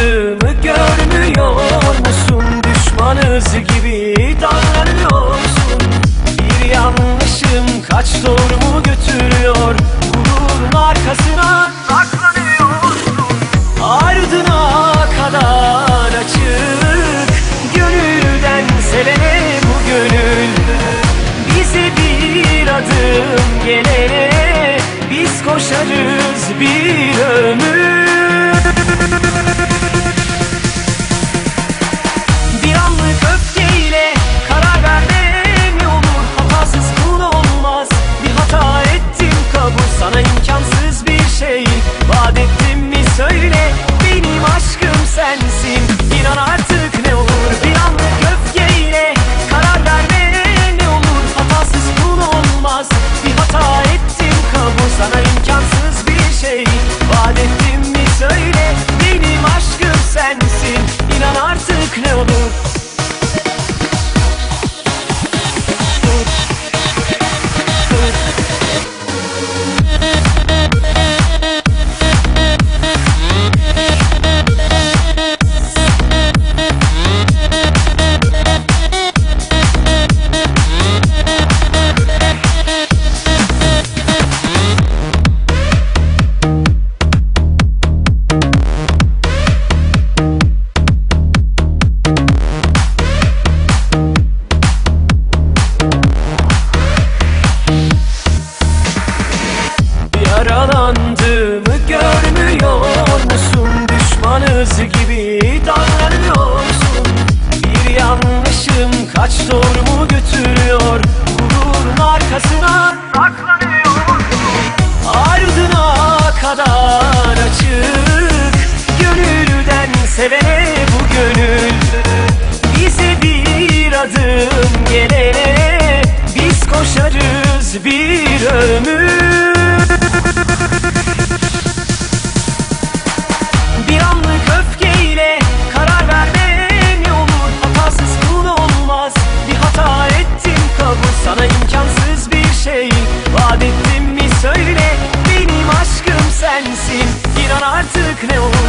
Yaralandığımı görmüyor musun? Düşmanız gibi davranıyorsun. Bir yanlışım kaç doğru mu götürüyor? Gururun arkasına saklanıyorsun. Ardına kadar açık Gönülden sevene bu gönül. Bize bir adım gelene Biz koşarız bir ömür Sana imkansız bir şey. Vaat ettim mi söyle. Benim aşkım sensin. İnan artık ne olur sevene bu gönül. Bize bir adım gelene Biz koşarız bir ömür. Bir anlık öfkeyle karar vermem ne olur Hatasız kul olmaz. Bir hata ettim kabul Sana imkansız bir şey. Vaat ettim mi söyle Benim aşkım sensin. İnan artık ne olur